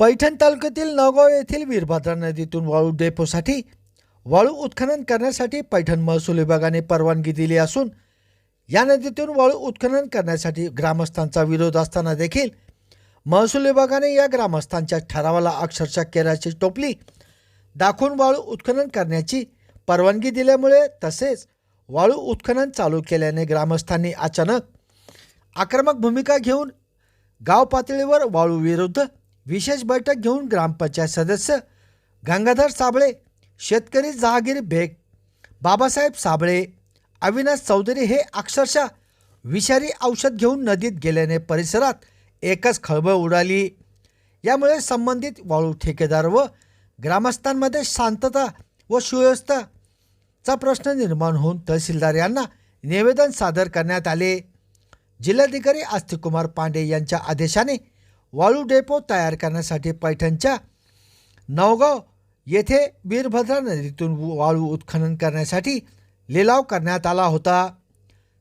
पैठण तालुक्यातील नवगाव येथील वीरभद्रा नदीतून वाळू डेपोसाठी वाळू उत्खनन करण्यासाठी पैठण महसूल विभागाने परवानगी दिली असून या नदीतून वाळू उत्खनन करण्यासाठी ग्रामस्थांचा विरोध असताना देखील महसूल विभागाने या ग्रामस्थांच्या ठरावाला अक्षरशः केराची टोपली दाखवून वाळू उत्खनन करण्याची परवानगी दिल्यामुळे तसेच वाळू उत्खनन चालू केल्याने ग्रामस्थांनी अचानक आक्रमक भूमिका घेऊन गाव पातळीवर वाळू विरुद्ध विशेष बैठक घेऊन ग्रामपंचायत सदस्य गंगाधर साबळे शेतकरी जहागीर बेग बाबासाहेब साबळे अविनाश चौधरी हे अक्षरशः विषारी औषध घेऊन नदीत गेल्याने परिसरात एकच खळबळ उडाली. यामुळे संबंधित वाळू ठेकेदार व ग्रामस्थांमध्ये शांतता व सुव्यवस्थाचा प्रश्न निर्माण होऊन तहसीलदार यांना निवेदन सादर करण्यात आले. जिल्हाधिकारी आस्तिकुमार पांडे यांच्या आदेशाने वाळू डेपो तयार करण्यासाठी पैठणच्या नवगाव येथे वीरभद्रा नदीतून वाळू उत्खनन करण्यासाठी लिलाव करण्यात आला होता.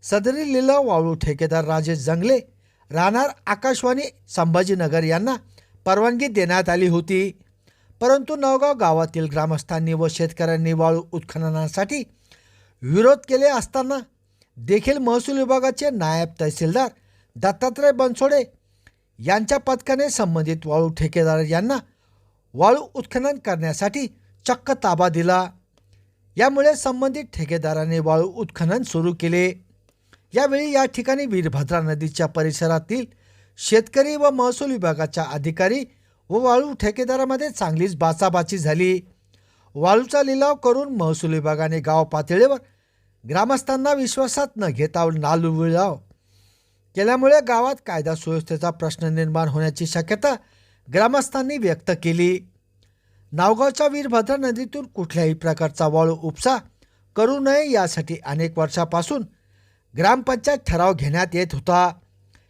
सदरी लिलाव वाळू ठेकेदार राजेश जंगले राहणार आकाशवाणी संभाजीनगर यांना परवानगी देण्यात आली होती. परंतु नवगाव गावातील ग्रामस्थांनी व शेतकऱ्यांनी वाळू उत्खननासाठी विरोध केले असताना देखील महसूल विभागाचे नायब तहसीलदार दत्तात्रय बनसोडे यांच्या पथकाने संबंधित वाळू ठेकेदार यांना वाळू उत्खनन करण्यासाठी चक्क ताबा दिला. यामुळे संबंधित ठेकेदाराने वाळू उत्खनन सुरू केले. यावेळी या ठिकाणी वीरभद्रा नदीच्या परिसरातील शेतकरी व महसूल विभागाच्या अधिकारी व वाळू ठेकेदारामध्ये चांगलीच बाचाबाची झाली. वाळूचा लिलाव करून महसूल विभागाने गाव पातळीवर ग्रामस्थांना विश्वासात न घेता नालू लिलाव केल्यामुळे गावात कायदा सुव्यवस्थेचा प्रश्न निर्माण होण्याची शक्यता ग्रामस्थांनी व्यक्त केली. नावगावच्या वीरभद्रा नदीतून कुठल्याही प्रकारचा वाळू उपसा करू नये यासाठी अनेक वर्षापासून ग्रामपंचायत ठराव घेण्यात येत होता.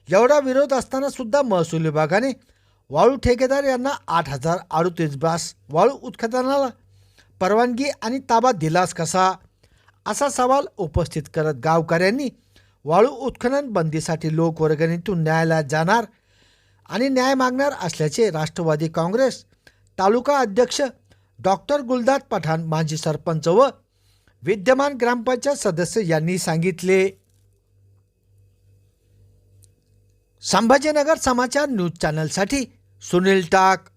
एवढा विरोध असताना सुद्धा महसूल विभागाने वाळू ठेकेदार यांना आठ हजार अडतीस बास वाळू उत्खननाला परवानगी आणि ताबा दिलास कसा? असा सवाल उपस्थित करत गावकऱ्यांनी वाळू उत्खनन बंदीसाठी लोकवर्गणीतून न्यायालयात जाणार आणि न्याय मागणार असल्याचे राष्ट्रवादी काँग्रेस तालुका अध्यक्ष डॉक्टर गुलदाद पठाण माजी सरपंच व विद्यमान ग्रामपंचायत सदस्य यांनी सांगितले. संभाजीनगर समाचार न्यूज चॅनलसाठी सुनील टाक.